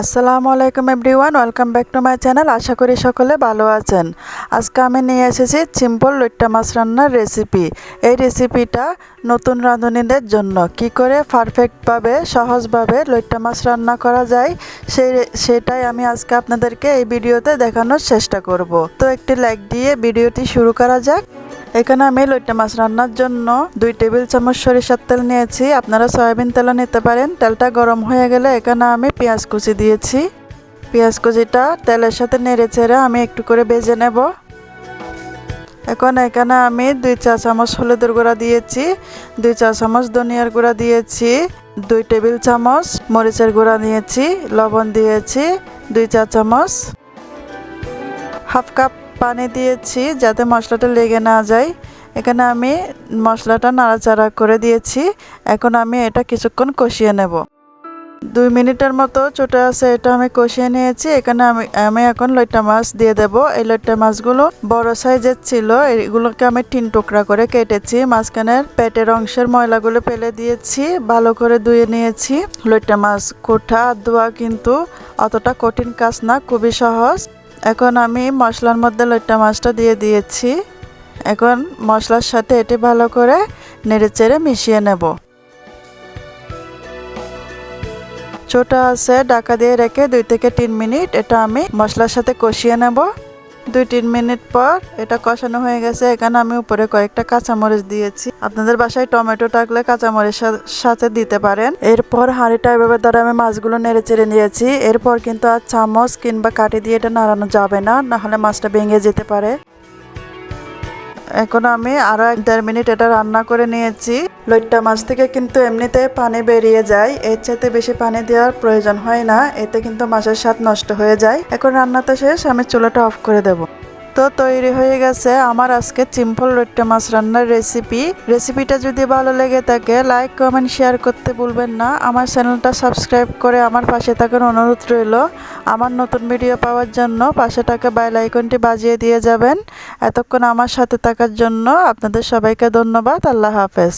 আসসালামু আলাইকুম everyone, welcome back to my channel. আশা করি সকলে ভালো আছেন। আজকে আমি নিয়ে এসেছি সিম্পল লইট্টা মাছ রান্নার রেসিপি। এই রেসিপিটা নতুন রাঁধুনিদের জন্য। কি করে পারফেক্টভাবে সহজভাবে লইট্টা মাছ রান্না করা যায়, সেই সেটাই আমি আজকে আপনাদেরকে এই ভিডিওতে দেখানোর চেষ্টা করব। তো একটি লাইক দিয়ে ভিডিওটি শুরু করা যাক। এখানে আমি লইট্টা মাছ রান্নার জন্য দুই টেবিল চামচ সরিষার তেল নিয়েছি। আপনারা সয়াবিন তেলও নিতে পারেন। তেলটা গরম হয়ে গেলে এখানে আমি পেঁয়াজ কুচি দিয়েছি। পেঁয়াজ কুচিটা তেলের সাথে নেড়ে চেড়ে আমি একটু করে ভেজে নেব। এখন এখানে আমি দুই চা চামচ হলুদের গুঁড়া দিয়েছি, দুই চা চামচ ধনিয়ার গুঁড়া দিয়েছি, দুই টেবিল চামচ মরিচের গুঁড়া দিয়েছি লবণ দিয়েছি, দুই চা চামচ হাফ কাপ পানি দিয়েছি যাতে মশলাটা লেগে না যায়। এখানে আমি মশলাটা নাড়াচাড়া করে দিয়েছি। এখন আমি এটা কিছুক্ষণ কষিয়ে নেব। দুই মিনিটের মতো ছোটো আছে এটা আমি কষিয়ে নিয়েছি। এখানে আমি আমি এখন লইটা মাছ দিয়ে দেব। এই লইট্টা মাছগুলো বড় সাইজের ছিল। এগুলোকে আমি তিন টুকরা করে কেটেছি। মাঝখানের পেটের অংশের ময়লাগুলো ফেলে দিয়েছি। ভালো করে ধুয়ে নিয়েছি। লইটা মাছ কোঠা ধোয়া কিন্তু অতটা কঠিন কাজ না, খুবই সহজ। এখন আমি মশলার মধ্যে লইট্টা মাছটা দিয়ে দিয়েছি। এখন মশলার সাথে এটি ভালো করে নেড়েচেড়ে মিশিয়ে নেব। ছোটা আছে ডাকা দিয়ে রেখে দুই থেকে তিন মিনিট এটা আমি মশলার সাথে কষিয়ে নেব। দুই তিন মিনিট পর এটা কষানো হয়ে গেছে। এখানে আমি উপরে কয়েকটা কাঁচামরিচ দিয়েছি। আপনাদের বাসায় টমেটো থাকলে কাঁচামরিচ সাথে দিতে পারেন। এরপর হাঁড়িটা এভাবে ধরে আমি মাছগুলো নেড়ে চেড়ে নিয়েছি। এরপর কিন্তু আর চামচ কিংবা কাটি দিয়ে এটা নাড়ানো যাবে না, নাহলে মাছটা ভেঙে যেতে পারে। এখন আমি আরও এক দেড় মিনিট এটা রান্না করে নিয়েছি। লইট্টা মাছ থেকে কিন্তু এমনিতে পানি বেরিয়ে যায়। এর চাইতে বেশি পানি দেওয়ার প্রয়োজন হয় না। এতে কিন্তু মাছের স্বাদ নষ্ট হয়ে যায়। এখন রান্নাটা শেষ, আমি চুলাটা অফ করে দেব। তো তৈরি হয়ে গেছে আমার আজকে চিম্পল রোট্টা মাছ রান্নার রেসিপি রেসিপিটা যদি ভালো লেগে থাকে লাইক কমেন্ট শেয়ার করতে ভুলবেন না। আমার চ্যানেলটা সাবস্ক্রাইব করে আমার পাশে থাকার অনুরোধ রইল। আমার নতুন ভিডিও পাওয়ার জন্য পাশে থাকা বাইল আইকনটি বাজিয়ে দিয়ে যাবেন। এতক্ষণ আমার সাথে থাকার জন্য আপনাদের সবাইকে ধন্যবাদ। আল্লাহ হাফেজ।